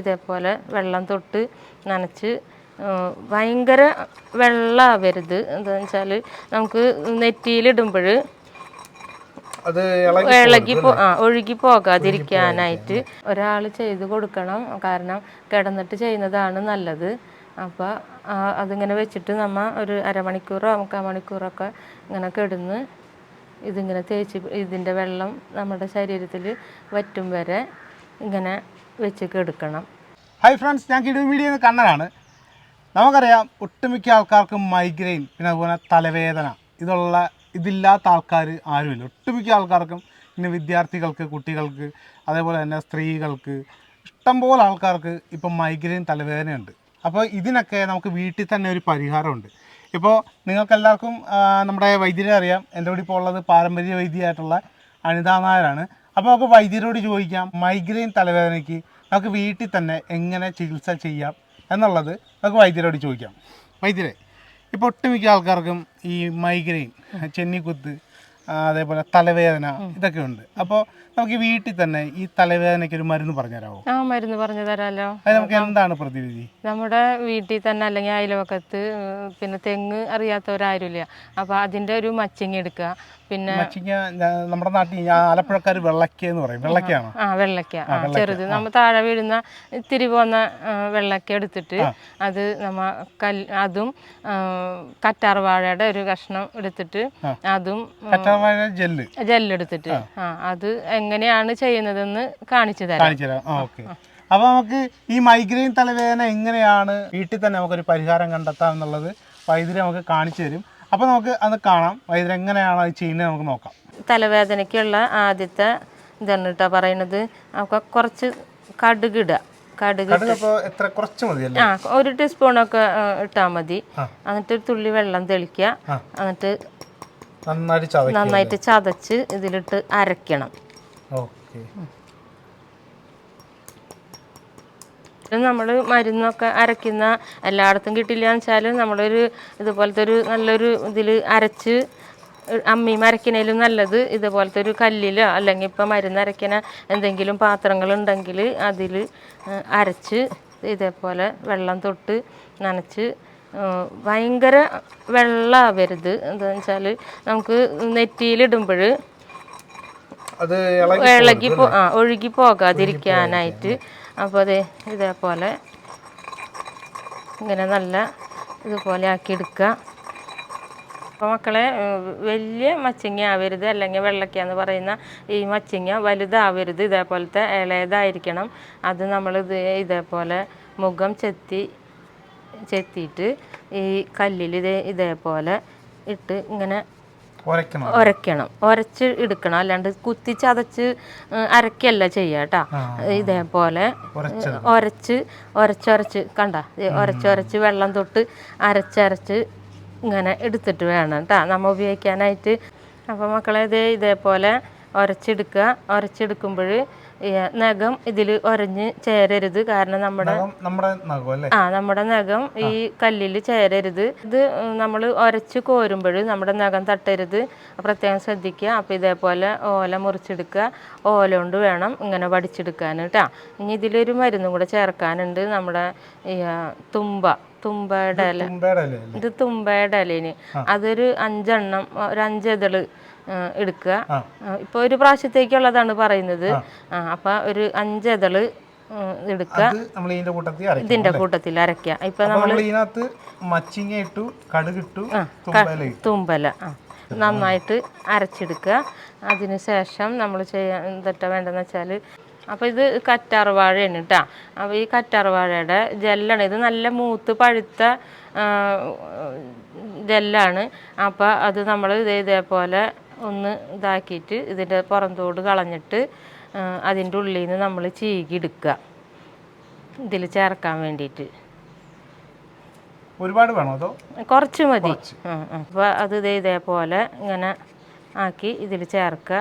ഇതേപോലെ വെള്ളം തൊട്ട് നനച്ച് ഭയങ്കര വെള്ളമാവരുത് എന്താണെന്ന് വെച്ചാൽ നമുക്ക് നെറ്റിയിലിടുമ്പോൾ ഇളകി ഇളകി പോ ആ ഒഴുകി പോകാതിരിക്കാനായിട്ട് ഒരാൾ ചെയ്ത് കൊടുക്കണം. കാരണം കിടന്നിട്ട് ചെയ്യുന്നതാണ് നല്ലത്. അപ്പോൾ അതിങ്ങനെ വെച്ചിട്ട് നമ്മ ഒരു അരമണിക്കൂറോ മുക്കാൽ മണിക്കൂറൊക്കെ ഇങ്ങനെ കിടന്ന് ഇതിങ്ങനെ തേച്ച് ഇതിന്റെ വെള്ളം നമ്മുടെ ശരീരത്തിൽ വറ്റും വരെ ഇങ്ങനെ വെച്ച് കെടുക്കണം ഹായ് ഫ്രണ്ട്സ് ഞാൻ കിടു മീഡിയ കണ്ണനാണ്. നമുക്കറിയാം ഒട്ടുമിക്ക ആൾക്കാർക്കും മൈഗ്രെയിൻ പിന്നെ അതുപോലെ തലവേദന ഇതുള്ള ഇതില്ലാത്ത ആൾക്കാർ ആരുമില്ല. ഒട്ടുമിക്ക ആൾക്കാർക്കും പിന്നെ വിദ്യാർത്ഥികൾക്ക് കുട്ടികൾക്ക് അതേപോലെ തന്നെ സ്ത്രീകൾക്ക് ഇഷ്ടംപോലെ ആൾക്കാർക്ക് ഇപ്പം മൈഗ്രെയിൻ തലവേദനയുണ്ട്. അപ്പോൾ ഇതിനൊക്കെ നമുക്ക് വീട്ടിൽ തന്നെ ഒരു പരിഹാരമുണ്ട്. ഇപ്പോൾ നിങ്ങൾക്കെല്ലാവർക്കും നമ്മുടെ വൈദ്യരെ അറിയാം. എന്റെ കൂടെ ഇപ്പോൾ ഉള്ളത് പാരമ്പര്യ വൈദ്യമായിട്ടുള്ള അനിതാ നായരാണ്. അപ്പോൾ നമുക്ക് വൈദ്യരോട് ചോദിക്കാം മൈഗ്രെയിൻ തലവേദനയ്ക്ക് നമുക്ക് വീട്ടിൽ തന്നെ എങ്ങനെ ചികിത്സ ചെയ്യാം എന്നുള്ളത് നമുക്ക് വൈദ്യരോട് ചോദിക്കാം. വൈദ്യരെ ഇപ്പോൾ ഒട്ടുമിക്ക ആൾക്കാർക്കും ഈ മൈഗ്രെയിൻ ചെന്നിക്കുത്ത് അതേപോലെ തലവേദന ഇതൊക്കെ ഉണ്ട്. അപ്പോൾ നമുക്ക് വീട്ടിൽ തന്നെ ഈ തലവേദനയ്ക്ക് ഒരു മരുന്ന് പറഞ്ഞുതരാമോ ആ മരുന്ന് പറഞ്ഞു തരാമല്ലോ അത് നമുക്ക് എന്താണ് പ്രതിവിധി? നമ്മുടെ വീട്ടിൽ തന്നെ അല്ലെങ്കിൽ അയൽവക്കത്ത് പിന്നെ തെങ്ങ് അറിയാത്തവരാരുമില്ല. അപ്പോൾ അതിന്റെ ഒരു മച്ചിങ് എടുക്കുക. പിന്നെ നമ്മുടെ നാട്ടിൽ ആലപ്പുഴക്കാർ വെള്ളക്ക എന്ന് പറയും. വെള്ളക്കയാണോ? ആ വെള്ളക്ക. ആ ചെറുത്. നമ്മൾ താഴെ വീഴുന്ന ഇത്തിരി പോന്ന വെള്ളക്ക എടുത്തിട്ട് അത് നമ്മ കൽ അതും ആ, കറ്റാർ വാഴയുടെ ഒരു കഷ്ണം എടുത്തിട്ട് അതും കറ്റാർവാഴ ജെല്ല്. ജെല്ലെടുത്തിട്ട്. ആ. അത് എങ്ങനെയാണ് ചെയ്യുന്നതെന്ന് കാണിച്ചു തരാം. അപ്പോൾ നമുക്ക് ഈ മൈഗ്രെയിൻ തലവേദന എങ്ങനെയാണ് വീട്ടിൽ തന്നെ നമുക്കൊരു പരിഹാരം കണ്ടെത്താം എന്നുള്ളത് വൈദ്യുതി നമുക്ക് കാണിച്ചു തരും. അപ്പോൾ നമുക്ക് അത് കാണാം. വൈദ്യുതി എങ്ങനെയാണ് അത് ചെയ്യുന്നത് നമുക്ക് നോക്കാം. തലവേദനയ്ക്കുള്ള ആദ്യത്തെ ഇതാണ് കേട്ടോ പറയണത് കുറച്ച് കടുകിടുക കടുക് ആ ഒരു ടീസ്പൂണൊക്കെ ഇട്ടാൽ മതി. എന്നിട്ട് ഒരു തുള്ളി വെള്ളം തെളിക്കുക. എന്നിട്ട് നന്നായിട്ട് ചതച്ച് ഇതിലിട്ട് അരക്കണം ഓക്കെ. നമ്മൾ മരുന്നൊക്കെ അരയ്ക്കുന്ന എല്ലായിടത്തും കിട്ടില്ല എന്ന് വെച്ചാൽ നമ്മളൊരു ഇതുപോലത്തെ ഒരു നല്ലൊരു ഇതിൽ അരച്ച് അമ്മി അരയ്ക്കണേലും നല്ലത് ഇതുപോലത്തെ ഒരു കല്ലിലോ അല്ലെങ്കിൽ ഇപ്പം മരുന്ന് അരയ്ക്കണ എന്തെങ്കിലും പാത്രങ്ങളുണ്ടെങ്കിൽ അതിൽ അരച്ച് ഇതേപോലെ വെള്ളം തൊട്ട് നനച്ച് ഭയങ്കര വെള്ളമാവരുത് എന്താണെന്ന് വെച്ചാൽ നമുക്ക് നെറ്റിയിലിടുമ്പോൾ അത് ഇളകി ഇളകി പോ ആ ഒഴുകി പോകാതിരിക്കാനായിട്ട്. അപ്പോൾ അത് ഇതേപോലെ ഇങ്ങനെ നല്ല ഇതുപോലെ ആക്കി എടുക്കുക അപ്പോൾ മക്കളെ വലിയ മച്ചിങ്ങ ആവരുത് അല്ലെങ്കിൽ വെള്ളക്ക എന്ന് പറയുന്ന ഈ മച്ചിങ്ങ വലുതാവരുത് ഇതേപോലത്തെ ഇളയതായിരിക്കണം. അത് നമ്മൾ ഇത് ഇതേപോലെ മുഖം ചെത്തി ചെത്തിയിട്ട് ഈ കല്ലിൽ ഇതേ ഇതേപോലെ ഇട്ട് ഇങ്ങനെ ഉരയ്ക്കണം ഒരച്ച് എടുക്കണം. അല്ലാണ്ട് കുത്തി ചതച്ച് അരക്കല്ല ചെയ്യാട്ടാ ഇതേപോലെ ഒരച്ച് ഉരച്ച് ഉരച്ചൊരച്ച് കണ്ട? ഉരച്ചൊരച്ച് വെള്ളം തൊട്ട് അരച്ചരച്ച് ഇങ്ങനെ എടുത്തിട്ട് വേണം കേട്ടോ നമ്മ ഉപയോഗിക്കാനായിട്ട്. അപ്പോൾ മക്കളെ ഇത് ഇതേപോലെ ഉരച്ചെടുക്കുക ഉരച്ചെടുക്കുമ്പോൾ നഖം ഇതിൽ ഒരഞ്ഞ് ചേരരുത്. കാരണം നമ്മുടെ ആ നമ്മുടെ നഖം ഈ കല്ലിൽ ചേരരുത്. ഇത് നമ്മൾ ഒരച്ച് കോരുമ്പോൾ നമ്മുടെ നഖം തട്ടരുത്. പ്രത്യേകം ശ്രദ്ധിക്കുക. അപ്പം ഇതേപോലെ ഓല മുറിച്ചെടുക്കുക. ഓല കൊണ്ട് വേണം ഇങ്ങനെ വടിച്ചെടുക്കാൻ കേട്ടോ ഇനി ഇതിലൊരു മരുന്നും കൂടെ ചേർക്കാനുണ്ട് നമ്മുടെ ഈ തുമ്പ. തുമ്പയുടെ ഇല. ഇത് തുമ്പയുടെ ഇലേന് അതൊരു അഞ്ചെണ്ണം ഒരു അഞ്ചെതൾ എടുക്കുക. ഇപ്പൊ ഒരു പ്രാവശ്യത്തേക്കുള്ളതാണ് പറയുന്നത്. ആ. അപ്പം ഒരു അഞ്ചെതൾ എടുക്കുക. ഇതിന്റെ കൂട്ടത്തിൽ അരക്ക ഇപ്പൊ നമ്മൾ ഇതിനകത്ത് മച്ചിങ്ങ ഇട്ടു കടുകിട്ടു തുമ്പല നന്നായിട്ട് അരച്ചെടുക്കുക. അതിനുശേഷം നമ്മൾ ചെയ്യാൻ എന്തൊക്കെ വേണ്ടതെന്ന് വെച്ചാൽ അപ്പോൾ ഇത് കറ്റാർവാഴയാണ് കേട്ടോ അപ്പോൾ ഈ കറ്റാർവാഴയുടെ ജെല്ലാണ് ഇത് നല്ല മൂത്ത് പഴുത്ത ജെല്ലാണ്. അപ്പോൾ അത് നമ്മൾ ഇതേ ഇതേപോലെ ഒന്ന് ഇതാക്കിയിട്ട് ഇതിന്റെ പുറന്തോട് കളഞ്ഞിട്ട് അതിന്റെ ഉള്ളിൽ നിന്ന് നമ്മൾ ചീകി എടുക്കുക. ഇതിൽ ചേർക്കാൻ വേണ്ടിയിട്ട്. ഒരുപാട് വേണോ അതോ? കുറച്ച് മതി. അപ്പോൾ അത് ഇതേ ഇതേപോലെ ഇങ്ങനെ ആക്കി ഇതിൽ ചേർക്കുക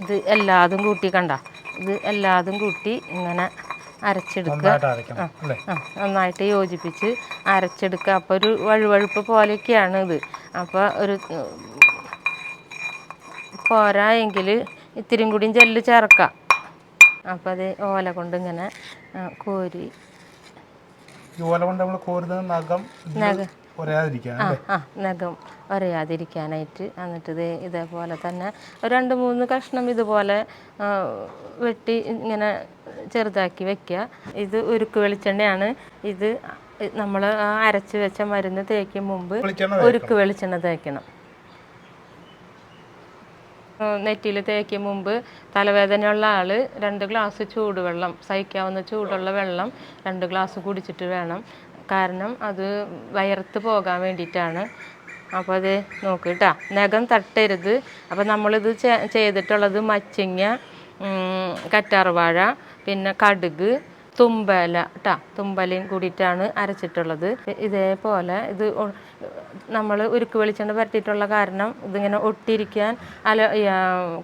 ഇത് എല്ലാതും കൂട്ടി കണ്ട ഇത് എല്ലാതും കൂട്ടി ഇങ്ങനെ അരച്ചെടുക്കുക. നന്നായിട്ട് യോജിപ്പിച്ച് അരച്ചെടുക്കുക. അപ്പോൾ ഒരു വഴുവഴുപ്പ് പോലെയൊക്കെയാണ് ഇത്. അപ്പോൾ ഒരു പോരാ എങ്കിൽ ഇത്തിരിയും കൂടിയും ജെല്ല് ചേർക്കാം. അപ്പോൾ അത് ഓല കൊണ്ട് ഇങ്ങനെ കോരി. ഓല കൊണ്ട് നമ്മൾ കോരുന്നത് നഖം നഖം. ഒരയാതിരിക്കാനായിട്ട്. എന്നിട്ട് ഇത് ഇതേപോലെ തന്നെ രണ്ട് മൂന്ന് കഷ്ണം ഇതുപോലെ വെട്ടി ഇങ്ങനെ ചെറുതാക്കി വെക്കുക. ഇത് ഉരുക്ക് വെളിച്ചെണ്ണയാണ്. ഇത് നമ്മൾ അരച്ച് വെച്ച മരുന്ന് തേക്കും മുമ്പ് ഉരുക്ക് വെളിച്ചെണ്ണ തേക്കണം. നെറ്റിയിൽ തേക്കും മുമ്പ് തലവേദനയുള്ള ആൾ രണ്ട് ഗ്ലാസ് ചൂടുവെള്ളം സഹിക്കാവുന്ന ചൂടുള്ള വെള്ളം രണ്ട് ഗ്ലാസ് കുടിച്ചിട്ട് വേണം. കാരണം അത് വയർത്ത് പോകാൻ വേണ്ടിയിട്ടാണ്. അപ്പോൾ അത് നോക്ക് കേട്ടോ നഖം തട്ടരുത്. അപ്പോൾ നമ്മളിത് ചെയ്തിട്ടുള്ളത് മച്ചിങ്ങ കറ്റാർവാഴ പിന്നെ കടുക് തുമ്പല ട്ടാ തുമ്പലയും കൂടിയിട്ടാണ് അരച്ചിട്ടുള്ളത്. ഇതേപോലെ ഇത് നമ്മൾ ഉരുക്ക് വെളിച്ചെണ്ണ പരത്തിയിട്ടുള്ള കാരണം ഇതിങ്ങനെ ഒട്ടിരിക്കാൻ അല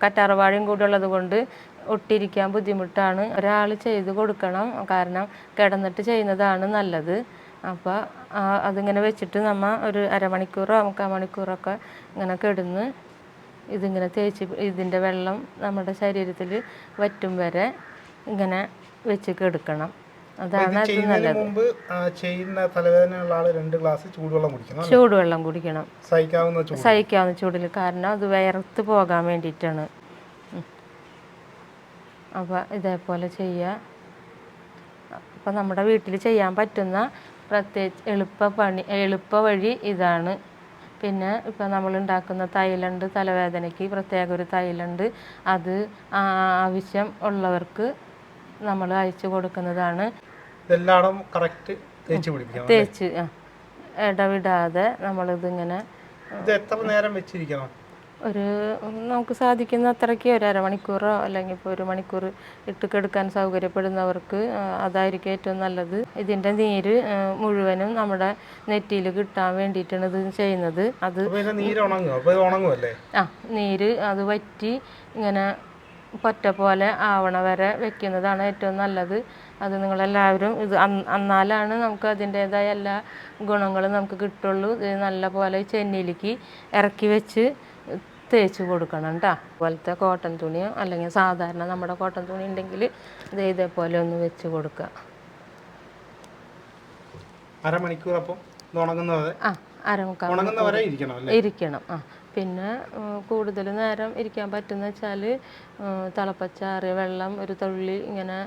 കറ്റാർവാഴയും കൂടി ഉള്ളത് കൊണ്ട് ഒട്ടിരിക്കാൻ ബുദ്ധിമുട്ടാണ്. ഒരാൾ ചെയ്ത് കൊടുക്കണം. കാരണം കിടന്നിട്ട് ചെയ്യുന്നതാണ് നല്ലത്. അപ്പോൾ അതിങ്ങനെ വെച്ചിട്ട് നമ്മൾ ഒരു അരമണിക്കൂറോ മുക്കാൽ മണിക്കൂറൊക്കെ ഇങ്ങനെ കിടന്ന് ഇതിങ്ങനെ തേച്ച് ഇതിന്റെ വെള്ളം നമ്മുടെ ശരീരത്തിൽ വറ്റും വരെ ഇങ്ങനെ വെച്ച് കെടുക്കണം അതാണ് അത് നല്ലത്. മുമ്പ് ചെയ്യുന്ന തലവേദനയുള്ള ആൾ രണ്ട് ഗ്ലാസ് ചൂടുവെള്ളം കുടിക്കണം? ചൂടുവെള്ളം കുടിക്കണം. സഹിക്കാവുന്ന ചൂട്. സഹിക്കാവുന്ന ചൂടിൽ കാരണം അത് വയർത്ത് പോകാൻ വേണ്ടിയിട്ടാണ്. അപ്പോൾ ഇതേപോലെ ചെയ്യുക അപ്പോൾ നമ്മുടെ വീട്ടിൽ ചെയ്യാൻ പറ്റുന്ന പ്രത്യേകിച്ച് എളുപ്പ പണി എളുപ്പ വഴി ഇതാണ്. പിന്നെ ഇപ്പോൾ നമ്മൾ ഉണ്ടാക്കുന്ന തൈലണ്ട് തലവേദനയ്ക്ക് പ്രത്യേക ഒരു തൈലണ്ട്. അത് ആവശ്യം ഉള്ളവർക്ക് നമ്മൾ അയച്ചു കൊടുക്കുന്നതാണ്. കറക്റ്റ് തേച്ച് പിടിപ്പിക്കണം തേച്ച് ആ, ഇടവിടാതെ നമ്മളിതിങ്ങനെ ഇത് എത്ര നേരം വെച്ചിരിക്കണം? ഒരു നമുക്ക് സാധിക്കുന്ന അത്രയ്ക്ക് ഒരു അരമണിക്കൂറോ അല്ലെങ്കിൽ ഇപ്പോൾ ഒരു മണിക്കൂർ ഇട്ട് കെടുക്കാൻ സൗകര്യപ്പെടുന്നവർക്ക് അതായിരിക്കും ഏറ്റവും നല്ലത്. ഇതിന്റെ നീര് മുഴുവനും നമ്മുടെ നെറ്റിയിൽ കിട്ടാൻ വേണ്ടിയിട്ടാണ് ഇത് ചെയ്യുന്നത്. അത് നീര് ഉണങ്ങും ആ നീര് അത് വറ്റി ഇങ്ങനെ പൊറ്റ പോലെ ആവണ വരെ വെക്കുന്നതാണ് ഏറ്റവും നല്ലത്. അത് നിങ്ങളെല്ലാവരും ഇത് അന്ന് അന്നാലാണ് നമുക്ക് അതിന്റേതായ എല്ലാ ഗുണങ്ങളും നമുക്ക് കിട്ടുള്ളൂ. ഇത് നല്ല പോലെ ചെന്നിയിലേക്ക് ഇറക്കി വെച്ച് തേച്ച് കൊടുക്കണം കേട്ടോ അതുപോലത്തെ കോട്ടൺ തുണിയോ അല്ലെങ്കിൽ സാധാരണ നമ്മുടെ കോട്ടൺ തുണി ഉണ്ടെങ്കിൽ ഇത് ഇതേപോലെ ഒന്ന് വെച്ച് കൊടുക്കുക. അരമണിക്കൂർ അപ്പം ഉണങ്ങുന്നത്? ആ അരമുക്കാൽ ഇരിക്കണം ആ. പിന്നെ കൂടുതൽ നേരം ഇരിക്കാൻ പറ്റുന്ന വെച്ചാൽ തിളപ്പിച്ചാറിയ വെള്ളം ഒരു തുള്ളി ഇങ്ങനെ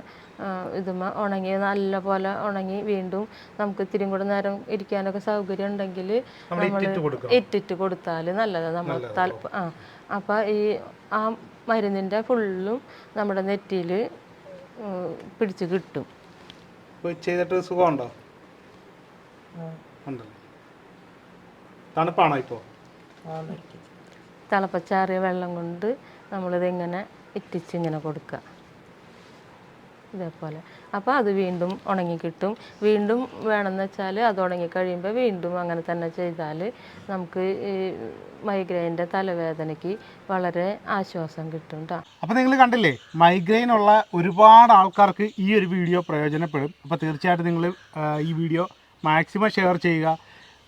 ഇതുമ്മ ഉണങ്ങി നല്ല പോലെ ഉണങ്ങി വീണ്ടും നമുക്ക് ഇത്തിരി കൂടെ നേരം ഇരിക്കാനൊക്കെ സൗകര്യം ഉണ്ടെങ്കിൽ നമ്മൾ ഇട്ടിട്ട് കൊടുത്താൽ നല്ലതാണ് നമ്മൾ തലപ്പ് ആ അപ്പം ഈ ആ മരുന്നിന്റെ ഫുള്ളും നമ്മുടെ നെറ്റിയിൽ പിടിച്ച് കിട്ടും. ഇപ്പൊ ചെയ്തിട്ട് സുഖമുണ്ടോ? ഉണ്ടല്ലോ? തണുപ്പാണോ ഇപ്പോ? തിളപ്പച്ചാറിയ വെള്ളം കൊണ്ട് നമ്മളിതിങ്ങനെ ഇറ്റിച്ചിങ്ങനെ കൊടുക്കുക. ഇതേപോലെ. അപ്പോൾ അത് വീണ്ടും ഉണങ്ങി കിട്ടും വീണ്ടും വേണമെന്ന് വെച്ചാൽ അത് ഉണങ്ങി കഴിയുമ്പോൾ വീണ്ടും അങ്ങനെ തന്നെ ചെയ്താൽ നമുക്ക് ഈ മൈഗ്രെയിന്റെ തലവേദനയ്ക്ക് വളരെ ആശ്വാസം കിട്ടും കേട്ടോ അപ്പോൾ നിങ്ങൾ കണ്ടില്ലേ മൈഗ്രെയിൻ ഉള്ള ഒരുപാട് ആൾക്കാർക്ക് ഈ ഒരു വീഡിയോ പ്രയോജനപ്പെടും. അപ്പോൾ തീർച്ചയായിട്ടും നിങ്ങൾ ഈ വീഡിയോ മാക്സിമം ഷെയർ ചെയ്യുക.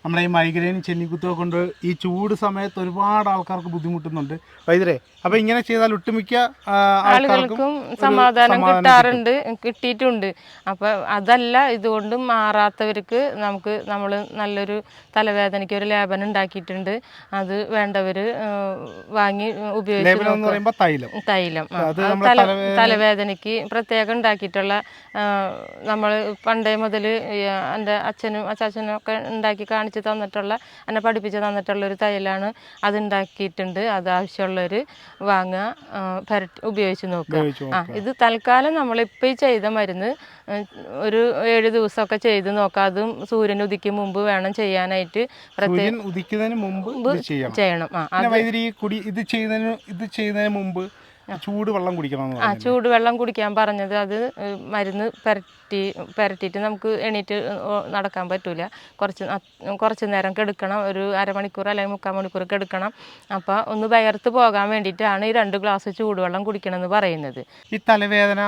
നമ്മുടെ ഈ മൈഗ്രെയിൻ ചെന്നിക്കുത്തൊക്കെ കൊണ്ട് ഈ ചൂട് സമയത്ത് ഒരുപാട് ആൾക്കാർക്ക് ബുദ്ധിമുട്ടുന്നുണ്ട്. വൈദ്യരെ അപ്പൊ ഇങ്ങനെ ചെയ്താൽ ഒട്ടുമിക്ക ആളുകൾക്കും സമാധാനം കിട്ടാറുണ്ട് കിട്ടിയിട്ടുണ്ട്. അപ്പൊ അതല്ല ഇതുകൊണ്ട് മാറാത്തവർക്ക് നമുക്ക് നമ്മൾ നല്ലൊരു തലവേദനയ്ക്ക് ഒരു ലേപനം ഉണ്ടാക്കിയിട്ടുണ്ട്. അത് വേണ്ടവർ വാങ്ങി ഉപയോഗിച്ചു തൈലം. തൈലം തലവേദനയ്ക്ക് പ്രത്യേകം ഉണ്ടാക്കിയിട്ടുള്ള നമ്മൾ പണ്ടേ മുതൽ എന്റെ അച്ഛനും അച്ചാച്ചനും ഒക്കെ ഉണ്ടാക്കി കാണിച്ച് തന്നിട്ടുള്ള എന്നെ പഠിപ്പിച്ച് തന്നിട്ടുള്ള ഒരു തൈലാണ് അത് ഉണ്ടാക്കിയിട്ടുണ്ട് അത് ആവശ്യമുള്ളവർ വാങ്ങുക പര പുരട്ടി ഉപയോഗിച്ച് നോക്കുക. ആ ഇത് തൽക്കാലം നമ്മളിപ്പോൾ ഈ ചെയ്ത മരുന്ന് ഒരു ഏഴ് ദിവസമൊക്കെ ചെയ്ത് നോക്കാം അതും സൂര്യൻ ഉദിക്കും മുമ്പ് വേണം ചെയ്യാനായിട്ട്. പ്രത്യേകം ഉദിക്കുന്നതിന് മുമ്പ് ചെയ്യണം. ആ ഇത് ചെയ്യുന്നതിന് ഇത് ചെയ്യുന്നതിന് മുമ്പ് ചൂട് വെള്ളം കുടിക്കണം ആ ചൂട് വെള്ളം കുടിക്കാൻ പറഞ്ഞത് അത് മരുന്ന് പെരട്ടി പെരട്ടിയിട്ട് നമുക്ക് എണീറ്റ് നടക്കാൻ പറ്റൂല. കുറച്ച് കുറച്ച് നേരം കെടുക്കണം. ഒരു അരമണിക്കൂർ അല്ലെങ്കിൽ മുക്കാൽ മണിക്കൂർ കെടുക്കണം. അപ്പോൾ ഒന്ന് വയർത്ത് പോകാൻ വേണ്ടിയിട്ടാണ് ഈ രണ്ട് ഗ്ലാസ് ചൂടുവെള്ളം കുടിക്കണമെന്ന് പറയുന്നത്. ഈ തലവേദന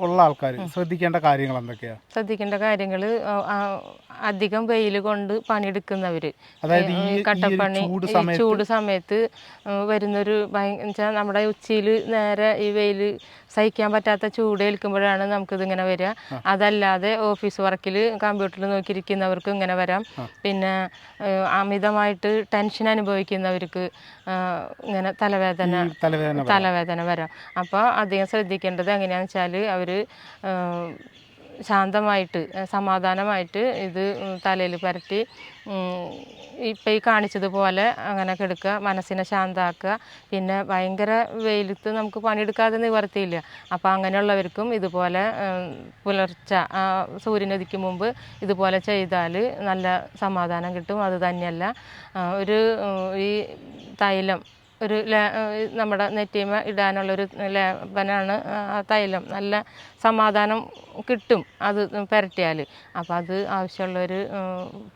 ഉള്ള ആൾക്കാർ ശ്രദ്ധിക്കേണ്ട കാര്യങ്ങൾ എന്തൊക്കെയാണ് ശ്രദ്ധിക്കേണ്ട കാര്യങ്ങൾ അധികം വെയിൽ കൊണ്ട് പണിയെടുക്കുന്നവർ അതായത് കട്ടപ്പണി ചൂട് സമയത്ത് വരുന്നൊരു ഭയ നമ്മുടെ ഉച്ചയിൽ നേരെ ഈ വെയിൽ സഹിക്കാൻ പറ്റാത്ത ചൂട് ഏൽക്കുമ്പോഴാണ് നമുക്കിതിങ്ങനെ വരിക. അതല്ലാതെ ഓഫീസ് വർക്കിൽ കമ്പ്യൂട്ടറിൽ നോക്കിയിരിക്കുന്നവർക്ക് ഇങ്ങനെ വരാം. പിന്നെ അമിതമായിട്ട് ടെൻഷൻ അനുഭവിക്കുന്നവർക്ക് ഇങ്ങനെ തലവേദന തലവേദന വരാം. അപ്പോൾ അധികം ശ്രദ്ധിക്കേണ്ടത് എങ്ങനെയാണെന്ന് വെച്ചാൽ അവർ ശാന്തമായിട്ട് സമാധാനമായിട്ട് ഇത് തലയിൽ പുരട്ടി ഇപ്പം ഈ കാണിച്ചതുപോലെ അങ്ങനെ കിടക്കുക മനസ്സിനെ ശാന്തമാക്കുക പിന്നെ ഭയങ്കര വെയിലത്ത് നമുക്ക് പണിയെടുക്കാതെ നിവർത്തിയില്ല. അപ്പോൾ അങ്ങനെയുള്ളവർക്കും ഇതുപോലെ പുലർച്ച സൂര്യനതിക്ക് മുമ്പ് ഇതുപോലെ ചെയ്താൽ നല്ല സമാധാനം കിട്ടും. അത് തന്നെയല്ല ഒരു ഈ തൈലം ഒരു നമ്മുടെ നെറ്റിമ ഇടാനുള്ളൊരു ലേപനാണ് ആ തൈലം. നല്ല സമാധാനം കിട്ടും അത് പുരട്ടിയാൽ അപ്പോൾ അത് ആവശ്യമുള്ളവർ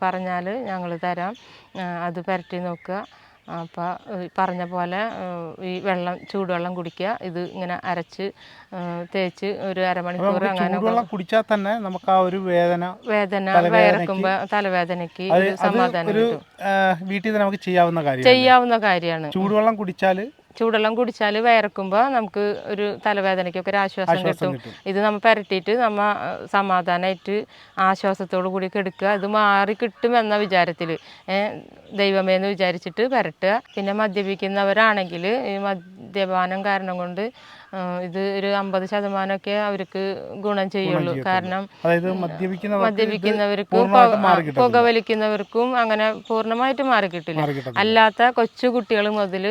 പറഞ്ഞാൽ ഞങ്ങൾ തരാം. അത് പുരട്ടി നോക്കുക. അപ്പോൾ പറഞ്ഞ പോലെ ഈ വെള്ളം ചൂടുവെള്ളം കുടിക്കുക. ഇത് ഇങ്ങനെ അരച്ച് തേച്ച് ഒരു അരമണിക്കൂർ അങ്ങനെ കുടിച്ചാൽ തന്നെ നമുക്ക് ആ ഒരു വേദന വേദന വയറക്കുമ്പോൾ തലവേദനയ്ക്ക് ഒരു സമാധാനം വീട്ടിൽ നമുക്ക് ചെയ്യാവുന്ന കാര്യം ചെയ്യാവുന്ന കാര്യമാണ്. ചൂടുവെള്ളം കുടിച്ചാൽ ചൂടെള്ളം കുടിച്ചാൽ വയറക്കുമ്പോൾ നമുക്ക് ഒരു തലവേദനയ്ക്കൊക്കെ ഒരു ആശ്വാസം കിട്ടും. ഇത് നമ്മൾ പരട്ടിയിട്ട് നമ്മ സമാധാനമായിട്ട് ആശ്വാസത്തോടു കൂടി കിടക്കുക ഇത് മാറി കിട്ടുമെന്ന വിചാരത്തിൽ ദൈവമേ എന്ന് വിചാരിച്ചിട്ട് പരട്ടുക. പിന്നെ മദ്യപിക്കുന്നവരാണെങ്കിൽ ഈ മദ്യപാനം കാരണം കൊണ്ട് ഇത് ഒരു അമ്പത് ശതമാനമൊക്കെ അവർക്ക് ഗുണം ചെയ്യുള്ളൂ. കാരണം മദ്യപിക്കുന്നവർക്ക് പുകവലിക്കുന്നവർക്കും അങ്ങനെ പൂർണമായിട്ട് മാറി കിട്ടില്ല അല്ലാത്ത കൊച്ചു കുട്ടികൾ മുതൽ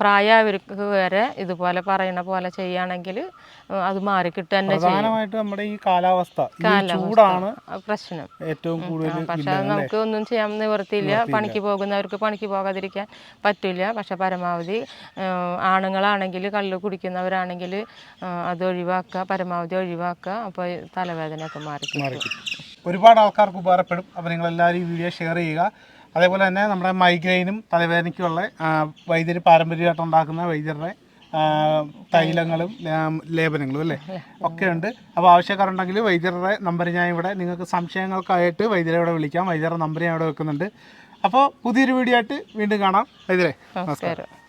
പ്രായവർക്ക് വരെ ഇതുപോലെ പറയണ പോലെ ചെയ്യുകയാണെങ്കിൽ അത് മാറി കിട്ടുക തന്നെ പ്രധാനമായിട്ട് നമ്മുടെ ഈ കാലാവസ്ഥ ചൂടാണ് പ്രശ്നം. ഏറ്റവും കൂടുതൽ പക്ഷെ നമുക്ക് ഒന്നും ചെയ്യാൻ നിവർത്തിയില്ല പണിക്ക് പോകുന്നവർക്ക് പണിക്ക് പോകാതിരിക്കാൻ പറ്റില്ല. പക്ഷെ പരമാവധി ആണുങ്ങളാണെങ്കിൽ കള്ള് കുടിക്കുന്നവരാണെങ്കിൽ ആ, അത് ഒഴിവാക്കുക പരമാവധി ഒഴിവാക്കുക അപ്പോൾ തലവേദന തലവേദനയൊക്കെ മാറി. ഒരുപാട് ആൾക്കാർക്ക് ഉപകാരപ്പെടും. അപ്പോൾ നിങ്ങൾ എല്ലാവരും ഈ വീഡിയോ ഷെയർ ചെയ്യുക. അതേപോലെ തന്നെ നമ്മുടെ മൈഗ്രെയിനും തലവേദനയ്ക്കുള്ള വൈദ്യർ പാരമ്പര്യമായിട്ട് ഉണ്ടാക്കുന്ന വൈദ്യരുടെ തൈലങ്ങളും ലേപനങ്ങളും അല്ലേ? ഒക്കെ ഉണ്ട്. അപ്പോൾ ആവശ്യക്കാരുണ്ടെങ്കിൽ വൈദ്യരുടെ നമ്പർ ഞാൻ ഇവിടെ നിങ്ങൾക്ക് സംശയങ്ങൾക്കായിട്ട് വൈദ്യരെ ഇവിടെ വിളിക്കാം. വൈദ്യരുടെ നമ്പർ ഞാൻ ഇവിടെ വെക്കുന്നുണ്ട്. അപ്പോൾ പുതിയൊരു വീഡിയോ ആയിട്ട് വീണ്ടും കാണാം. വൈദ്യരെ നമസ്കാരം.